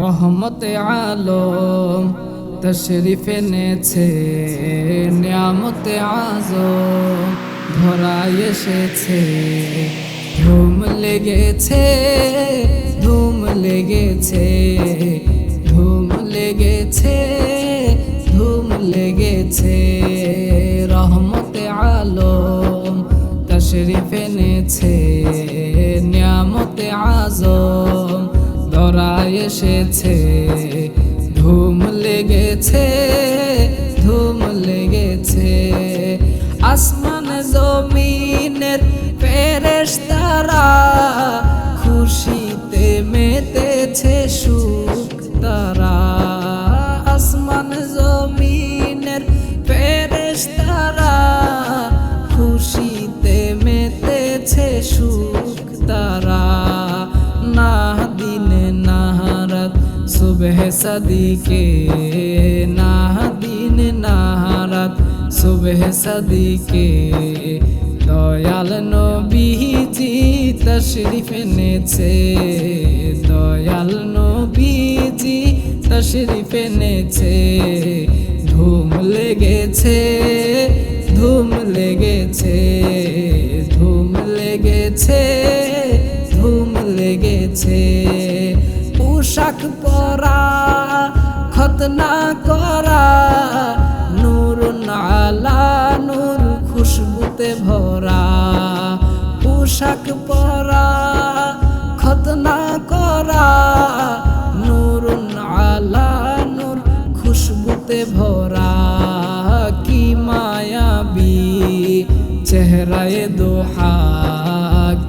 রহমতে আলম তশরিফ এনেছে, নিয়ামতে আজম ধরায় এসেছে। ধুম লেগেছে ধুম লেগেছে ধুম লেগেছে ধুম লেগেছে। রহমতে আলম তশরিফ এনেছে, নিয়ামতে আজম ধরায় এসেছে, ধুম লেগেছে ধুম লেগেছে। আসমান জমিনের ফেরেশ তারা খুশিতে মেতেছে সুখ তারা। আসমান জমিনের ফেরেশ তারা খুশিতে মেতেছে সুখ সুবহ সদিকে না দিন না সুবহ সদিকে দয়াল নবীজি তশরিফ এনেছে দয়াল নবীজি তশরিফ এনেছে ধুম লেগেছে ধুম লেগেছে পোশাক পরা খতনা করা নূর নালা নূর খুশবুতে ভরা, কি মায়াবি চেহারায় দোহা,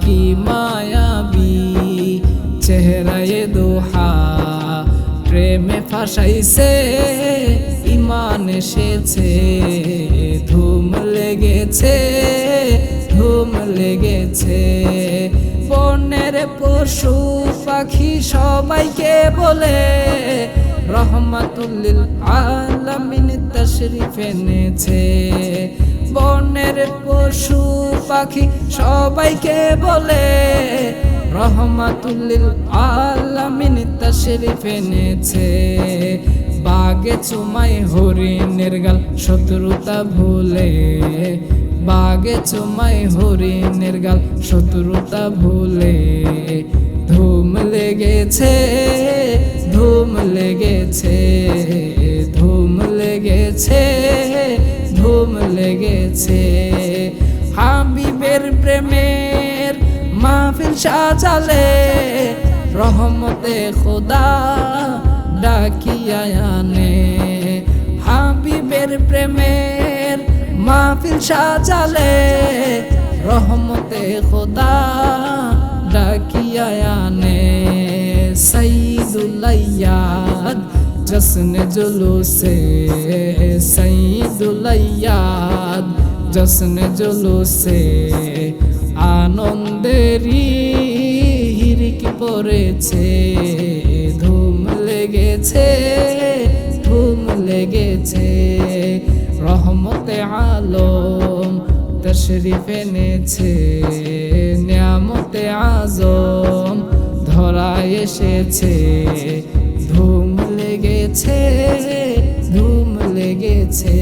কি মায়াবি চেহারায় দোহা। প্রেমে ফাঁসাইছে, ইমান এসেছে, ধুম লেগেছে লেগেছে। বনের পশু পাখি সবাইকে বলে, রহমাতুল্লিল আলামিন তশরিফ এনেছে। বনের পশু পাখি সবাইকে বলে রহমাতুল্লিল আলামিন তশরিফ এনেছে। বাগে চুমাই হরিণের গাল শত্রুতা ভুলে। বাগে চুমাই হরিণের গাল শত্রুতা ভুলে। ধুম লেগেছে ধুম লেগেছে ধুম লেগেছে ধুম লেগেছে। হাবিবের প্রেমের মাহফিল সাজালে রহমতে খোদা ডাকিয়া আনে। হাবিবের প্রেমের মাহফিল সাজালে রহমতে খোদা ডাকিয়া আনে। সঈদুল্লায়াদ জশ্ন জুলুসে সঈদুল্লায়াদ জশ্ন জুলুসে আনন্দেরই হিরিক পড়েছে, ধুম লেগেছে ধুম লেগেছে। রহমতে আলম তশরিফ এনেছে, নিয়ামতে আজম ধরা এসেছে। ধুম লেগেছে ধুম লেগেছে।